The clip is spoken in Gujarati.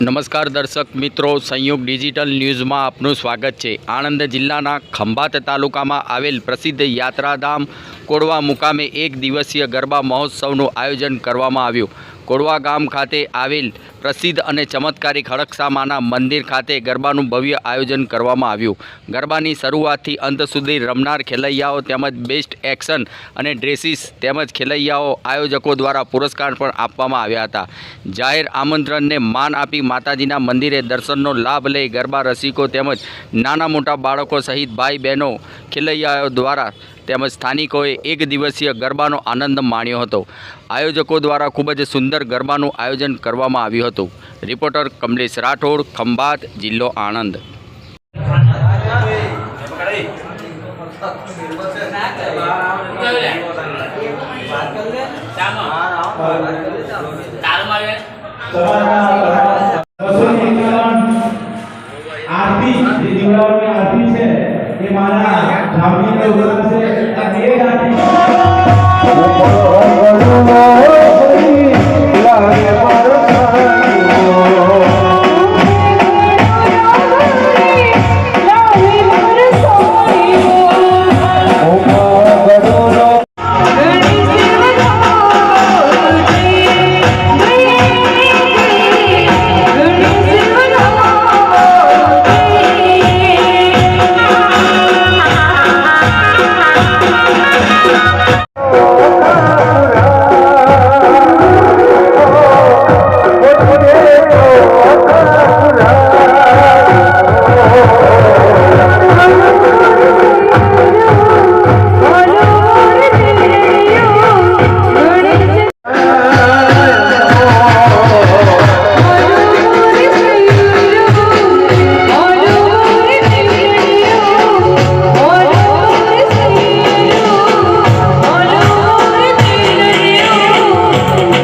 નમસ્કાર દર્શક મિત્રો, સંયુક્ત ડિજિટલ ન્યૂઝમાં આપનું સ્વાગત છે. આણંદ જિલ્લાના ખંભાત તાલુકામાં આવેલ પ્રસિદ્ધ યાત્રાધામ કોડવા મુકામે એક દિવસીય ગરબા મહોત્સવનું આયોજન કરવામાં આવ્યું. કોડવા ગામ ખાતે આવેલ પ્રસિદ્ધ અને ચમત્કારી ખડકસામાના મંદિર ખાતે ગરબાનું ભવ્ય આયોજન કરવામાં આવ્યું. ગરબાની શરૂઆતથી અંત સુધી રમનાર ખેલૈયાઓ તેમજ બેસ્ટ એક્શન અને ડ્રેસીસ તેમજ ખેલૈયાઓ આયોજકો દ્વારા પુરસ્કાર પણ આપવામાં આવ્યા હતા. જાહેર આમંત્રણને માન આપી માતાજીના મંદિરે દર્શનનો લાભ લઈ ગરબા રસિકો તેમજ નાના મોટા બાળકો સહિત ભાઈ બહેનો ખેલૈયાઓ દ્વારા તેમજ સ્થાનિકોએ એક દિવસીય ગરબાનો આનંદ માણ્યો હતો. આયોજકો દ્વારા ખૂબ જ સુંદર ગરબાનું આયોજન કરવામાં આવ્યું હતું. રિપોર્ટર કમલેશ રાઠોડ, ખંભાત, જિલ્લો આણંદ. આરતી જે આરતી છે, એ મારા જામનગર ઉતરશે અને એ જ આરતી